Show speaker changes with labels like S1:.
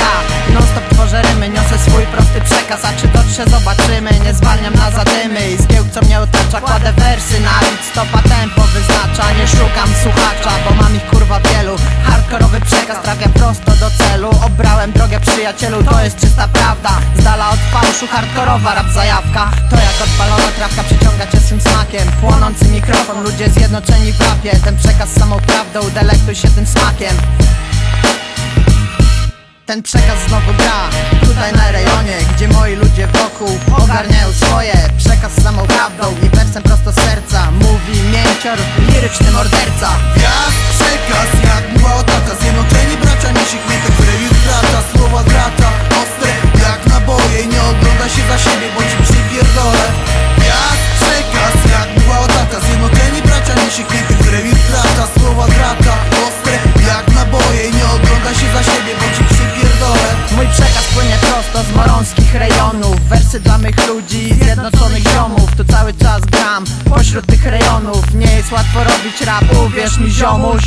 S1: ja. Non stop tworzę rymy, niosę swój prosty przekaz A czy dotrze zobaczymy, nie zwalniam na zadymy I zgiełk co mnie otacza, kładę wersy na bit Stopa tempo wyznacza, nie szukam słuchacza Bo mam ich kurwa wielu. Hardkorowy przekaz trafia prosto do celu. Obrałem drogę przyjacielu, to jest czysta prawda. Z dala od fałszu, hardkorowa rap zajawka. To jak odpalona trawka przyciąga cię swym smakiem. Płonący mikrofon, ludzie zjednoczeni w rapie. Ten przekaz samą prawdą, delektuj się tym smakiem ten przekaz znowu gra. Tutaj na rejonie, gdzie moi ludzie wokół Ogarniają swoje. Przekaz samą prawdą i wersem prosto serca. Mówi mięcior, liryczny morderca.
S2: Gwiazd,
S1: z morąskich rejonów. Wersy dla mych ludzi, zjednoczonych ziomów. Tu cały czas gram pośród tych rejonów. Nie jest łatwo robić rap, uwierz mi ziomuś